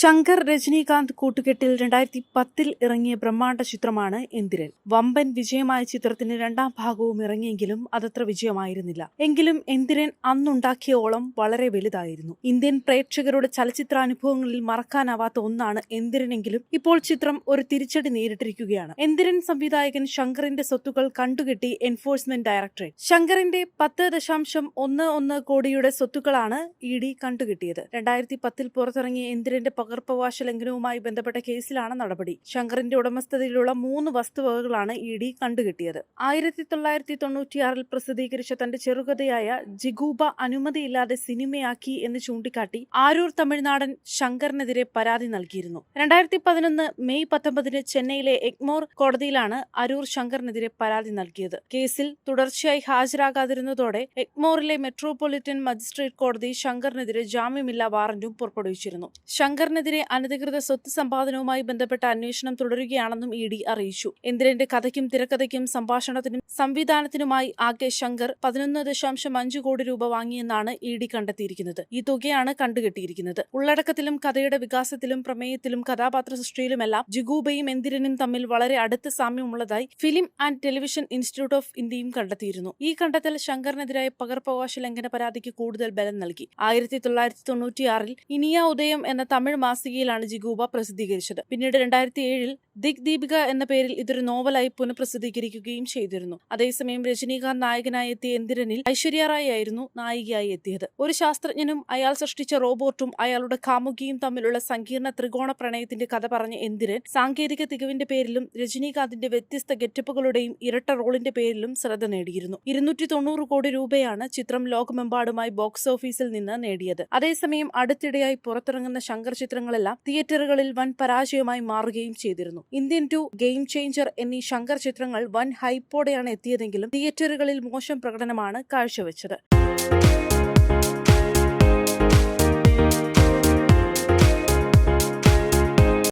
ശങ്കർ രജനീകാന്ത് കൂട്ടുകെട്ടിൽ രണ്ടായിരത്തി പത്തിൽ ഇറങ്ങിയ ബ്രഹ്മാണ്ട ചിത്രമാണ് എന്തിരൽ. വമ്പൻ വിജയമായ ചിത്രത്തിന് രണ്ടാം ഭാഗവും ഇറങ്ങിയെങ്കിലും അതത്ര വിജയമായിരുന്നില്ല. എങ്കിലും എന്തിരൻ അന്നുണ്ടാക്കിയ ഓളം വളരെ വലുതായിരുന്നു. ഇന്ത്യൻ പ്രേക്ഷകരുടെ ചലച്ചിത്രാനുഭവങ്ങളിൽ മറക്കാനാവാത്ത ഒന്നാണ് എന്തിരനെങ്കിലും ഇപ്പോൾ ചിത്രം ഒരു തിരിച്ചടി നേരിട്ടിരിക്കുകയാണ്. എന്തിരൻ സംവിധായകൻ ശങ്കറിന്റെ സ്വത്തുക്കൾ കണ്ടുകെട്ടി എൻഫോഴ്സ്മെന്റ് ഡയറക്ടറേറ്റ് ശങ്കറിന്റെ പത്ത് ദശാംശം ഒന്ന് ഒന്ന് കോടിയുടെ സ്വത്തുക്കളാണ് ഇ ഡി കണ്ടുകെട്ടിയത്. രണ്ടായിരത്തി പത്തിൽ പുറത്തിറങ്ങിയ എന്തിരന്റെ പകർപ്പവകാശ ലംഘനവുമായി ബന്ധപ്പെട്ട കേസിലാണ് നടപടി. ശങ്കറിന്റെ ഉടമസ്ഥതയിലുള്ള മൂന്ന് വസ്തുവകകളാണ് ഇ ഡി കണ്ടുകിട്ടിയത്. ആയിരത്തി തൊള്ളായിരത്തി തൊണ്ണൂറ്റിയാറിൽ പ്രസിദ്ധീകരിച്ച തന്റെ ചെറുകഥയായ ജിഗൂബ അനുമതിയില്ലാതെ സിനിമയാക്കി എന്ന് ചൂണ്ടിക്കാട്ടി ആരൂർ തമിഴ്നാടൻ ശങ്കറിനെതിരെ പരാതി നൽകിയിരുന്നു. രണ്ടായിരത്തി പതിനൊന്ന് മെയ് പത്തൊമ്പതിന് ചെന്നൈയിലെ എഗ്മോർ കോടതിയിലാണ് അരൂർ ശങ്കറിനെതിരെ പരാതി നൽകിയത്. കേസിൽ തുടർച്ചയായി ഹാജരാകാതിരുന്നതോടെ എഗ്മോറിലെ മെട്രോപൊളിറ്റൻ മജിസ്ട്രേറ്റ് കോടതി ശങ്കറിനെതിരെ ജാമ്യമില്ലാ വാറന്റും പുറപ്പെടുവിച്ചിരുന്നു. ശങ്കറിനെതിരെ അനധികൃത സ്വത്ത് സമ്പാദനവുമായി ബന്ധപ്പെട്ട അന്വേഷണം തുടരുകയാണെന്നും ഇ ഡി അറിയിച്ചു. ഇന്ദ്രന്റെ കഥയ്ക്കും തിരക്കഥയ്ക്കും സംഭാഷണത്തിനും സംവിധാനത്തിനുമായി ആകെ ശങ്കർ പതിനൊന്ന് ദശാംശം അഞ്ച് കോടി രൂപ വാങ്ങിയെന്നാണ് ഇ ഡി കണ്ടെത്തിയിരിക്കുന്നത്. ഈ തുകയാണ് കണ്ടുകെട്ടിയിരിക്കുന്നത്. ഉള്ളടക്കത്തിലും കഥയുടെ വികാസത്തിലും പ്രമേയത്തിലും കഥാപാത്ര സൃഷ്ടിയിലുമെല്ലാം ജിഗൂബയും എന്തിരനും തമ്മിൽ വളരെ അടുത്ത സാമ്യമുള്ളതായി film and television institute of ഇന്ത്യയും കണ്ടെത്തിയിരുന്നു. ഈ കണ്ടെത്തൽ ശങ്കറിനെതിരായ പകർപ്പവകാശ ലംഘന പരാതിക്ക് കൂടുതൽ ബലം നൽകി. ആയിരത്തി തൊള്ളായിരത്തി തൊണ്ണൂറ്റിയാറിൽ ഇനിയ ഉദയം എന്ന തമിഴ് മാസികയിലാണ് ജിഗൂബ പ്രസിദ്ധീകരിച്ചത്. പിന്നീട് രണ്ടായിരത്തി ഏഴിൽ ദിഗ് ദീപിക എന്ന പേരിൽ ഇതൊരു നോവലായി പുനഃപ്രസിദ്ധീകരിക്കുകയും ചെയ്തിരുന്നു. അതേസമയം രജനീകാന്ത് നായകനായി എത്തിയ എന്തിരനിൽ ഐശ്വര്യ റായ് ആയിരുന്നു നായികയായി എത്തിയത്. ഒരു ശാസ്ത്രജ്ഞനും അയാൾ സൃഷ്ടിച്ച റോബോട്ടും അയാളുടെ കാമുകിയും തമ്മിലുള്ള സങ്കീർണ ത്രികോണ പ്രണയത്തിന്റെ കഥ പറഞ്ഞ എന്തിരൻ സാങ്കേതിക തികവിന്റെ പേരിലും രജനീകാന്തിന്റെ വ്യത്യസ്ത ഗെറ്റപ്പുകളുടെയും ഇരട്ട റോളിന്റെ പേരിലും ശ്രദ്ധ നേടിയിരുന്നു. ഇരുന്നൂറ്റി തൊണ്ണൂറ് കോടി രൂപയാണ് ചിത്രം ലോകമെമ്പാടുമായി ബോക്സ് ഓഫീസിൽ നിന്ന് നേടിയത്. അതേസമയം അടുത്തിടെയായി പുറത്തിറങ്ങുന്ന ശങ്കർ ചിത്രങ്ങളെല്ലാം തിയേറ്ററുകളിൽ വൻ പരാജയമായി മാറുകയും ചെയ്തിരുന്നു. ഇന്ത്യൻ ടു ഗെയിം ചേഞ്ചർ എന്നീ ശങ്കർ ചിത്രങ്ങൾ വൻ ഹൈപ്പോടെയാണ് എത്തിയതെങ്കിലും തിയേറ്ററുകളിൽ മോശം പ്രകടനമാണ് കാഴ്ചവെച്ചത്.